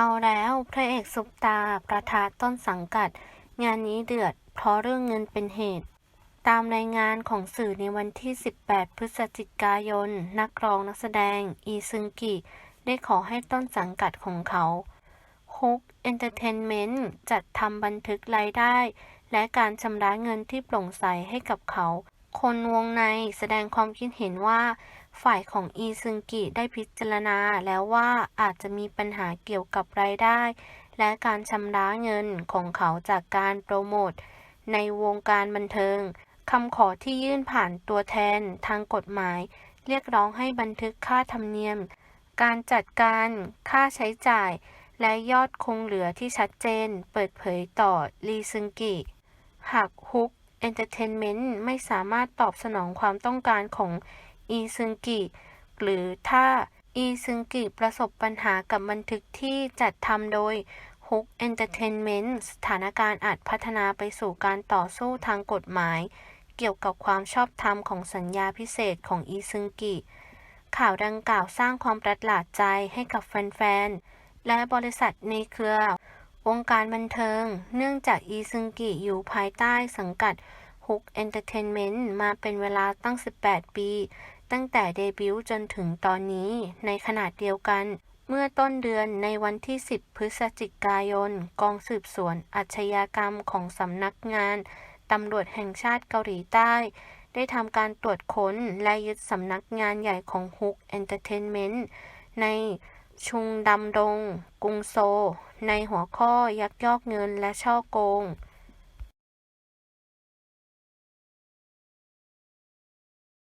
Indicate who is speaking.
Speaker 1: เอาแล้วพระเอกซุปตาประทะต้นสังกัด งานนี้เดือด เพราะเรื่องเงินเป็นเหตุ ตามรายงานของสื่อในวันที่ 18 พฤศจิกายน นักร้องนักแสดง อีซึงกิ ได้ขอให้ต้นสังกัดของเขาฮุกเอนเตอร์เทนเมนต์จัดทำบันทึกรายได้ และการชำระเงินที่โปร่งใสให้กับเขา คนวงในแสดงความคิดเห็นว่า ฝ่ายของอีซึงกิได้พิจารณาแล้วว่าอาจจะมีปัญหาเกี่ยวกับรายได้ และการชำระเงินของเขาจากการโปรโมทในวงการบันเทิงคำขอที่ยื่นผ่านตัวแทนทางกฎหมาย เรียกร้องให้บันทึกค่าธรรมเนียม การจัดการค่าใช้จ่าย และยอดคงเหลือที่ชัดเจน เปิดเผยต่อลีซึงกิหากฮุก เอนเตอร์เทนเมนต์ไม่สามารถตอบสนองความต้องการของอีซึงกิ หรือถ้าอีซึงกิประสบปัญหากับบันทึกที่จัดทำโดยฮุกเอนเตอร์เทนเมนต์สถานการณ์อาจพัฒนาไปสู่การต่อสู้ทางกฎหมาย เกี่ยวกับความชอบธรรมของสัญญาพิเศษของอีซึงกิ ข่าวดังกล่าวสร้างความประหลาดใจให้กับแฟน ๆ และบริษัทในเครือ วงการบันเทิง เนื่องจากอีซึงกิอยู่ภายใต้สังกัดฮุกเอนเตอร์เทนเมนต์มาเป็นเวลาตั้ง 18 ปี ตั้งแต่เดบิวต์จนถึงตอนนี้ ในขณะเดียวกัน เมื่อต้นเดือนในวันที่ 10 พฤศจิกายน กองสืบสวนอาชญากรรมของสำนักงานตำรวจแห่งชาติเกาหลีใต้ ได้ทำการตรวจค้นและยึดสำนักงานใหญ่ของฮุกเอนเตอร์เทนเมนต์ใน ชุงดำดง กรุงโซ ในหัวข้อยักยอกเงินและช่อโกง